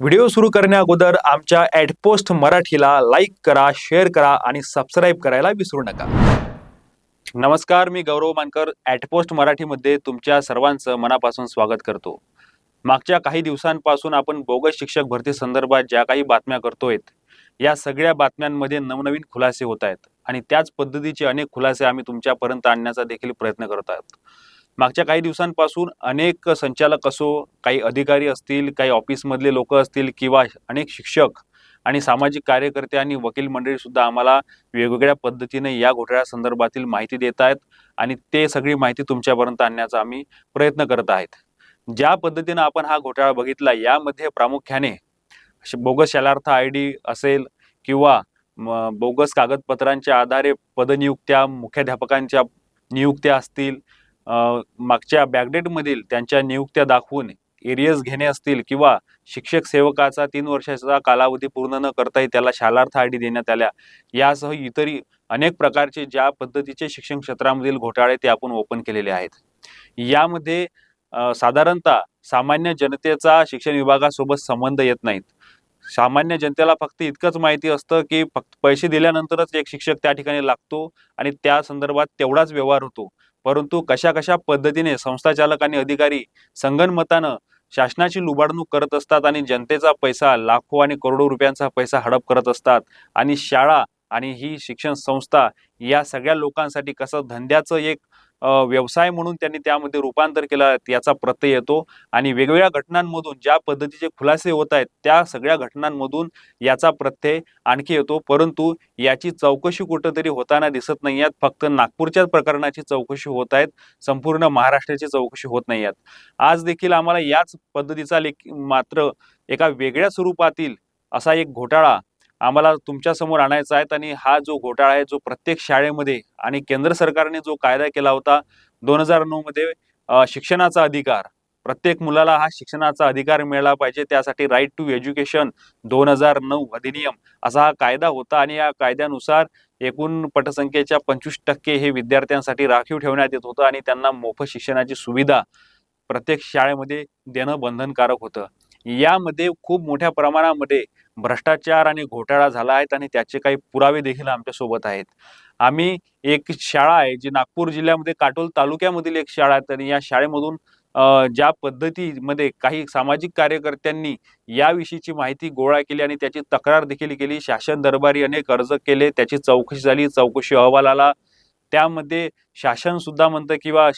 Video सुरू करण्या अगोदर आमच्या ॲडपोस्ट मराठीला लाईक करा शेअर करा आणि सबस्क्राईब करायला विसरू नका. नमस्कार मी गौरव मानकर ॲटपोस्ट मराठीमध्ये तुमच्या सर्वांचं मनापासून स्वागत करतो. मागच्या काही दिवसांपासून आपण बोगस शिक्षक भरती संदर्भात ज्या काही बातम्या करतोय या सगळ्या बातम्यांमध्ये नवनवीन खुलासे होत आहेत आणि त्याच पद्धतीचे अनेक खुलासे आम्ही तुमच्यापर्यंत आणण्याचा देखील प्रयत्न करत आहोत. मागच्या काही दिवसांपासून अनेक संचालक असो काही अधिकारी असतील काही ऑफिसमधले लोक असतील किंवा अनेक शिक्षक आणि सामाजिक कार्यकर्ते आणि वकील मंडळी सुद्धा आम्हाला वेगवेगळ्या पद्धतीने या घोटाळ्या संदर्भातील माहिती देत आहेत आणि ते सगळी माहिती तुमच्यापर्यंत आणण्याचा आम्ही प्रयत्न करत आहेत. ज्या पद्धतीनं आपण हा घोटाळा बघितला यामध्ये प्रामुख्याने बोगस शालार्थ आय डी असेल किंवा बोगस कागदपत्रांच्या आधारे पदनियुक्त्या मुख्याध्यापकांच्या नियुक्त्या असतील मागच्या बॅकडेटमधील त्यांच्या नियुक्त्या दाखवून एरियस घेणे असतील किंवा शिक्षक सेवकाचा तीन वर्षाचा कालावधी पूर्ण न करताही त्याला शालार्थ आय डी देण्यात आल्या. यासह इतरही अनेक प्रकारचे ज्या पद्धतीचे शिक्षण क्षेत्रामधील घोटाळे ते आपण ओपन केलेले आहेत. यामध्ये साधारणतः सामान्य जनतेचा शिक्षण विभागासोबत संबंध येत नाहीत. सामान्य जनतेला फक्त इतकंच माहिती असतं की फक्त पैसे दिल्यानंतरच एक शिक्षक त्या ठिकाणी लागतो आणि त्या संदर्भात तेवढाच व्यवहार होतो. परंतु कशा कशा पद्धतीने संस्थाचालक आणि अधिकारी संगनमतानं शासनाची लुबाडणूक करत असतात आणि जनतेचा पैसा लाखो आणि करोडो रुपयांचा पैसा हडप करत असतात आणि शाळा आणि ही शिक्षण संस्था या सगळ्या लोकांसाठी कसं धंद्याचं एक व्यवसाय म्हणून त्यांनी त्यामध्ये रूपांतर केला याचा प्रत्यय येतो. आणि वेगवेगळ्या घटनांमधून ज्या पद्धतीचे खुलासे होत आहेत त्या सगळ्या घटनांमधून याचा प्रत्यय आणखी येतो. परंतु याची चौकशी कुठंतरी होताना दिसत नाही आहेत. फक्त नागपूरच्याच प्रकरणाची चौकशी होत आहेत. संपूर्ण महाराष्ट्राची चौकशी होत नाही आहेत. आज देखील आम्हाला याच पद्धतीचा लेख मात्र एका वेगळ्या स्वरूपातील असा एक घोटाळा आम्हाला तुमच्यासमोर आणायचा आहे आणि हा जो घोटाळा आहे जो प्रत्येक शाळेमध्ये आणि केंद्र सरकारने जो कायदा केला होता दोन हजार नऊ मध्ये शिक्षणाचा अधिकार प्रत्येक मुलाला हा शिक्षणाचा अधिकार मिळाला पाहिजे त्यासाठी राईट टू एज्युकेशन दोन हजार नऊ अधिनियम असा हा कायदा होता आणि या कायद्यानुसार एकूण पटसंख्येच्या पंचवीस टक्के हे विद्यार्थ्यांसाठी राखीव ठेवण्यात येत होतं आणि त्यांना मोफत शिक्षणाची सुविधा प्रत्येक शाळेमध्ये देणं बंधनकारक होतं. यामध्ये खूप मोठ्या प्रमाणामध्ये भ्रष्टाचार आणि घोटाळा झाला आहे आणि त्याचे काही पुरावे देखील आमच्यासोबत आहेत. आम्ही एक शाळा आहे जी नागपूर जिल्ह्यामध्ये काटोल तालुक्यामधील एक शाळा आहे. आणि या शाळेमधून ज्या पद्धतीमध्ये काही सामाजिक कार्यकर्त्यांनी याविषयीची माहिती गोळा केली आणि त्याची तक्रार देखील केली. शासन दरबारी अनेक अर्ज केले त्याची चौकशी झाली चौकशी अहवाल आला. त्यामध्ये शासन सुद्धा म्हणतं किंवा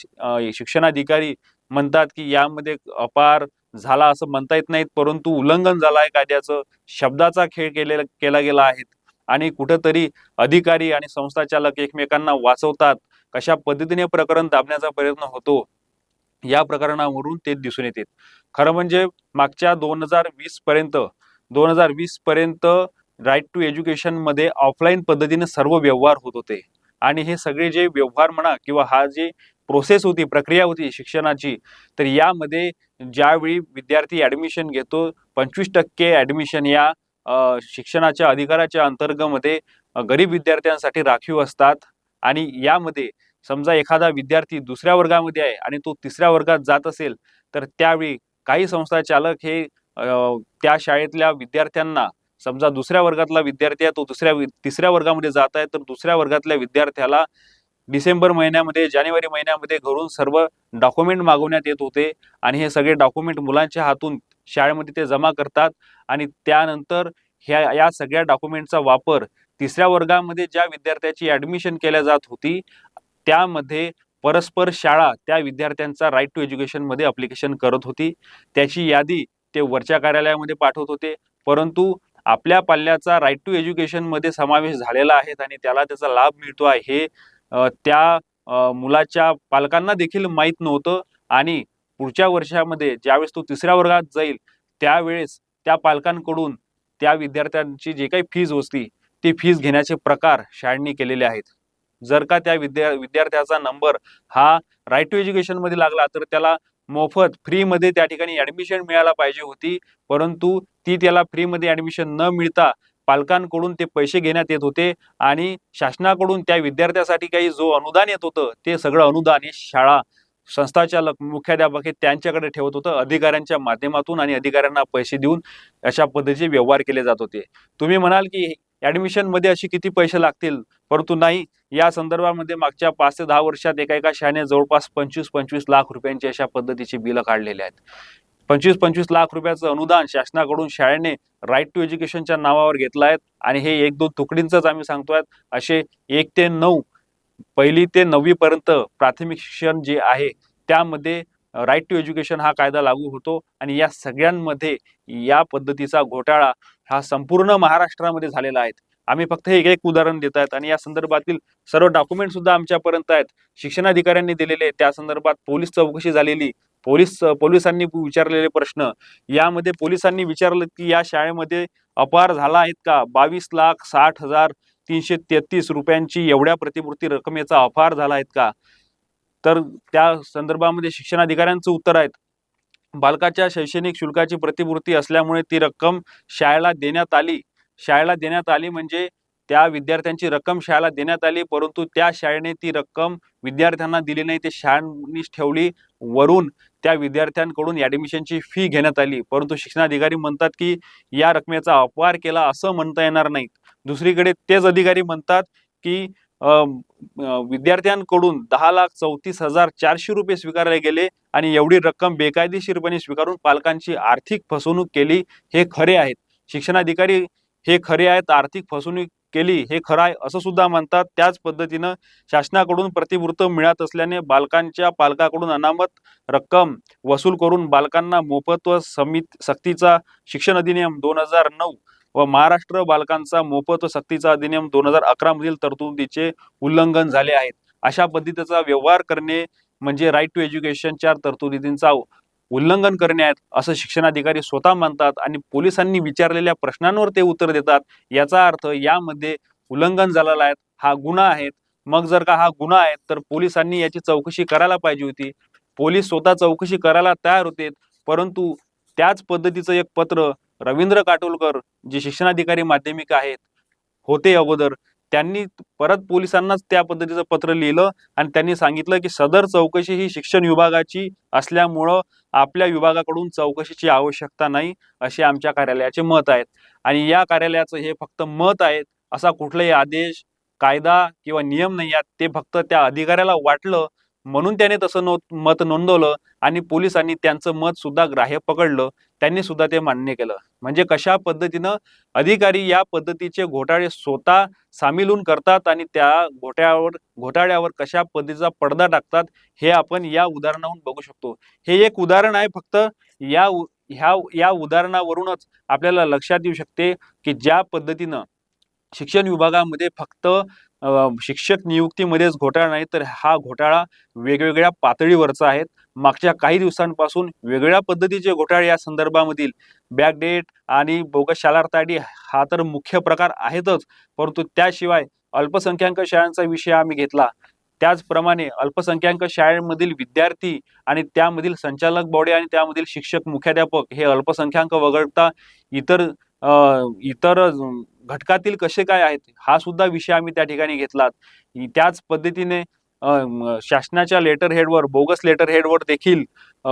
शिक्षणाधिकारी म्हणतात की यामध्ये अपार झाला असं म्हणता येत नाहीत परंतु उल्लंघन झालं आहे कायद्याचं. शब्दाचा खेळ केलेला केला गेला आहे. आणि कुठंतरी अधिकारी आणि संस्थाचालक एकमेकांना वाचवतात. कशा पद्धतीने प्रकरण दाबण्याचा प्रयत्न होतो या प्रकरणावरून ते दिसून येते. खरं म्हणजे मागच्या दोन हजार वीस पर्यंत दोन हजार वीस पर्यंत राईट टू एज्युकेशनमध्ये ऑफलाईन पद्धतीने सर्व व्यवहार होत होते. आणि हे सगळे जे व्यवहार म्हणा किंवा हा जे प्रोसेस होती प्रक्रिया होती शिक्षणाची तर यामध्ये ज्यावेळी विद्यार्थी ऍडमिशन घेतो पंचवीस टक्के ऍडमिशन या शिक्षणाच्या अधिकाराच्या अंतर्गमध्ये गरीब विद्यार्थ्यांसाठी राखीव असतात. आणि यामध्ये समजा एखादा विद्यार्थी दुसऱ्या वर्गामध्ये आहे आणि तो तिसऱ्या वर्गात जात असेल तर त्यावेळी काही संस्था चालक हे त्या शाळेतल्या विद्यार्थ्यांना समजा दुसऱ्या वर्गातला विद्यार्थी आहे तो दुसऱ्या तिसऱ्या वर्गामध्ये जात आहे तर दुसऱ्या वर्गातल्या विद्यार्थ्याला डिसेंबर महिन्यामध्ये जानेवारी महिन्यामध्ये घरून सर्व डॉक्युमेंट मागवण्यात येत होते आणि हे सगळे डॉक्युमेंट मुलांच्या हातून शाळेमध्ये ते जमा करतात आणि त्यानंतर ह्या या सगळ्या डॉक्युमेंटचा वापर तिसऱ्या वर्गामध्ये ज्या विद्यार्थ्याची ऍडमिशन केल्या जात होती त्यामध्ये परस्पर शाळा त्या विद्यार्थ्यांचा राईट टू एज्युकेशनमध्ये अप्लिकेशन करत होती. त्याची यादी ते वरच्या कार्यालयामध्ये पाठवत होते. परंतु आपल्या पाल्याचा राईट टू एज्युकेशनमध्ये समावेश झालेला आहे आणि त्याला त्याचा लाभ मिळतो आहे हे त्या मुलाच्या पालकांना देखील माहीत नव्हतं आणि पुढच्या वर्षामध्ये ज्यावेळेस तो तिसऱ्या वर्गात जाईल त्यावेळेस त्या पालकांकडून त्या विद्यार्थ्यांची जे काही फीज होती ती फीज घेण्याचे प्रकार शाळांनी केलेले आहेत. जर का त्या विद्या विद्यार्थ्याचा नंबर हा राईट टू एज्युकेशनमध्ये लागला तर त्याला मोफत फ्रीमध्ये त्या ठिकाणी ऍडमिशन मिळायला पाहिजे होती परंतु ती त्याला फ्रीमध्ये ऍडमिशन न मिळता पालकांकडून ते पैसे घेण्यात येत होते आणि शासनाकडून त्या विद्यार्थ्यासाठी काही जो अनुदान येत होतं ते सगळं अनुदान हे शाळा संस्थाचालक मुख्याध्यापक हे त्यांच्याकडे ठेवत होतं अधिकाऱ्यांच्या माध्यमातून आणि अधिकाऱ्यांना पैसे देऊन अशा पद्धतीचे व्यवहार केले जात होते. तुम्ही म्हणाल की ऍडमिशनमध्ये किती पैसे लागतील? परंतु नाही या संदर्भामध्ये मागच्या पाच ते दहा वर्षात एका एका शाळेने जवळपास पंचवीस पंचवीस लाख रुपयांची अशा पद्धतीची बिलं काढलेली आहेत. पंचवीस पंचवीस लाख रुपयाचं अनुदान शासनाकडून शाळेने राईट टू एज्युकेशनच्या नावावर घेतलं आहे. आणि हे एक दोन तुकडींचंच आम्ही सांगतोय. असे एक ते नऊ पहिली ते नववी पर्यंत प्राथमिक शिक्षण जे आहे त्यामध्ये राईट टू एज्युकेशन हा कायदा लागू होतो. आणि या सगळ्यांमध्ये या पद्धतीचा घोटाळा हा संपूर्ण महाराष्ट्रामध्ये झालेला आहे. आम्ही फक्त हे एक एक उदाहरण देत आहेत आणि या संदर्भातील सर्व डॉक्युमेंट सुद्धा आमच्यापर्यंत आहेत. शिक्षणाधिकाऱ्यांनी दिलेले त्या संदर्भात पोलीस चौकशी झालेली पोलीस पोलिसांनी विचारलेले प्रश्न यामध्ये पोलिसांनी विचारलं की या शाळेमध्ये अपार झाला आहेत का? बावीस लाख साठ हजार तीनशे तेहतीस रुपयांची एवढ्या प्रतिपूर्ती रकमेचा अपहार झाला आहेत का? तर त्या संदर्भामध्ये शिक्षणाधिकाऱ्यांचं उत्तर आहेत. बालकाच्या शैक्षणिक शुल्काची प्रतिपूर्ती असल्यामुळे ती रक्कम शाळेला देण्यात आली. शाळेला देण्यात आली म्हणजे त्या विद्यार्थ्यांची रक्कम शाळेला देण्यात आली परंतु त्या शाळेने ती रक्कम विद्यार्थ्यांना दिली नाही. ते शाळांनीच ठेवली. वरून त्या विद्यार्थ्यांकडून ऍडमिशनची फी घेण्यात आली. परंतु शिक्षणाधिकारी म्हणतात की या रकमेचा अपवार केला असं म्हणता येणार नाही दुसरीकडे तेच अधिकारी म्हणतात की अं, विद्यार्थ्यांकडून दहा लाख चौतीस हजार चारशे रुपये स्वीकारले गेले आणि एवढी रक्कम बेकायदेशीरपणे स्वीकारून पालकांची आर्थिक फसवणूक केली हे खरे आहेत. शिक्षणाधिकारी हे खरे आहेत आर्थिक फसवणूक केली हे खरं आहे असं सुद्धा म्हणतात. त्याच पद्धतीनं शासनाकडून प्रतिवृत्त मिळत असल्याने बालकांच्या पालकाकडून अनामत रक्कम वसूल करून बालकांना मोफत व समित सक्तीचा शिक्षण अधिनियम दोन हजार नऊ व महाराष्ट्र बालकांचा मोफत व सक्तीचा अधिनियम दोन हजार अकरा मधील तरतुदीचे उल्लंघन झाले आहेत. अशा पद्धतीचा व्यवहार करणे म्हणजे राईट टू एज्युकेशनच्या तरतुदींचा उल्लंघन करणे आहेत असं शिक्षणाधिकारी स्वतः मानतात आणि पोलिसांनी विचारलेल्या प्रश्नांवर ते उत्तर देतात. याचा अर्थ यामध्ये उल्लंघन झालेला आहे हा गुन्हा आहे. मग जर का हा गुन्हा आहे तर पोलिसांनी याची चौकशी करायला पाहिजे होती. पोलीस स्वतः चौकशी करायला तयार होते परंतु त्याच पद्धतीचं एक पत्र रवींद्र काटोलकर जे शिक्षणाधिकारी माध्यमिक आहेत होते अगोदर. त्यांनी परत पोलिसांनाच त्या पद्धतीचं पत्र लिहिलं आणि त्यांनी सांगितलं की सदर चौकशी ही शिक्षण विभागाची असल्यामुळं आपल्या विभागाकडून चौकशीची आवश्यकता नाही असे आमच्या कार्यालयाचे मत आहेत. आणि या कार्यालयाचं हे फक्त मत आहे असा कुठलाही आदेश कायदा किंवा नियम नाही आहेत. ते फक्त त्या अधिकाऱ्याला वाटलं म्हणून त्याने तसं नो मत नोंदवलं आणि पोलिसांनी त्यांचं मत सुद्धा ग्राह्य पकडलं. त्यांनी सुद्धा ते मान्य केलं. म्हणजे कशा पद्धतीनं अधिकारी या पद्धतीचे घोटाळे स्वतः सामील होऊन करतात आणि त्या घोट्यावर घोटाळ्यावर कशा पद्धतीचा पडदा टाकतात हे आपण या उदाहरणावरून बघू शकतो. हे एक उदाहरण आहे फक्त. या ह्या या उदाहरणावरूनच आपल्याला लक्षात येऊ शकते की ज्या पद्धतीनं शिक्षण विभागामध्ये फक्त शिक्षक नियुक्तीमध्येच घोटाळा नाही तर हा घोटाळा वेगवेगळ्या पातळीवरचा आहे. मागच्या काही दिवसांपासून वेगळ्या पद्धतीचे घोटाळे या संदर्भामधील बॅकडेट आणि बोगस शालारताडी हा तर मुख्य प्रकार आहेतच परंतु त्याशिवाय अल्पसंख्याक शाळांचा विषय आम्ही घेतला. त्याचप्रमाणे अल्पसंख्याक शाळेमधील विद्यार्थी आणि त्यामधील संचालक बॉडी आणि त्यामधील शिक्षक मुख्याध्यापक हे अल्पसंख्याक वगळता इतर इतर घटकातील कसे काय आहेत हा सुद्धा विषय आम्ही त्या ठिकाणी घेतलात. त्याच पद्धतीने शासनाच्या लेटर हेडवर बोगस लेटर हेडवर देखील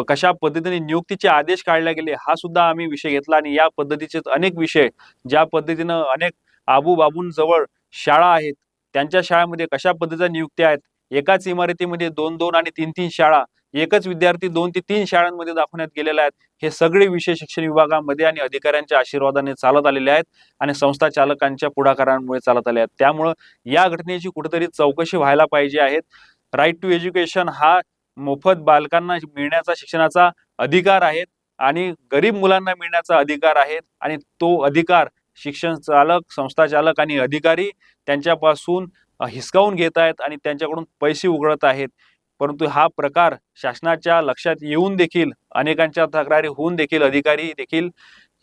कशा पद्धतीने नियुक्तीचे आदेश काढले गेले हा सुद्धा आम्ही विषय घेतला आणि या पद्धतीचे अनेक विषय ज्या पद्धतीनं अनेक आबू बाबूंजवळ शाळा आहेत त्यांच्या शाळेमध्ये कशा पद्धतीच्या नियुक्त्या आहेत एकाच इमारतीमध्ये दोन दोन आणि तीन तीन शाळा एकच विद्यार्थी दोन ते तीन शाळांमध्ये दाखवण्यात गेलेले आहेत. हे सगळे विषय शिक्षण विभागामध्ये आणि अधिकाऱ्यांच्या आशीर्वादाने चालत आलेले आहेत आणि संस्था चालकांच्या पुढाकारांमुळे चालत आले आहेत. त्यामुळं या घटनेची कुठेतरी चौकशी व्हायला पाहिजे आहेत राईट टू एज्युकेशन हा मोफत बालकांना मिळण्याचा शिक्षणाचा अधिकार आहे आणि गरीब मुलांना मिळण्याचा अधिकार आहे आणि तो अधिकार शिक्षण चालक संस्था चालक आणि अधिकारी त्यांच्यापासून हिसकावून घेत आहेत आणि त्यांच्याकडून पैसे उघडत आहेत. परंतु हा प्रकार शासनाच्या लक्षात येऊन देखील अनेकांच्या तक्रारी होऊन देखील अधिकारी देखील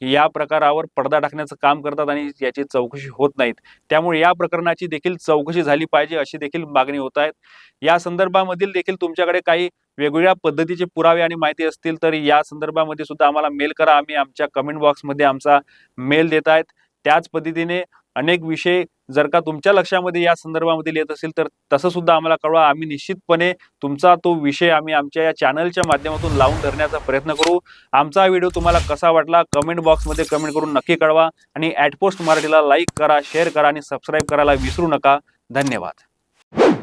या प्रकारावर पडदा टाकण्याचं काम करतात आणि याची चौकशी होत नाहीत. त्यामुळे या प्रकरणाची देखील चौकशी झाली पाहिजे अशी देखील मागणी होत आहेत. या संदर्भामधील देखील तुमच्याकडे काही वेगवेगळ्या पद्धतीचे पुरावे आणि माहिती असतील तर या संदर्भामध्ये सुद्धा आम्हाला मेल करा. आम्ही आमच्या कमेंट बॉक्समध्ये आमचा मेल देत आहेत. त्याच पद्धतीने अनेक विषय जर का तुमच्या लक्षामध्ये या संदर्भामध्ये येत असेल तर तसं सुद्धा आम्हाला कळवा. आम्ही निश्चितपणे तुमचा तो विषय आम्ही आमच्या या चॅनलच्या माध्यमातून लावून धरण्याचा प्रयत्न करू. आमचा व्हिडिओ तुम्हाला कसा वाटला कमेंट बॉक्समध्ये कमेंट करून नक्की कळवा आणि ॲटपोस्ट मराठीला लाईक करा शेअर करा आणि सबस्क्राईब करायला विसरू नका. धन्यवाद.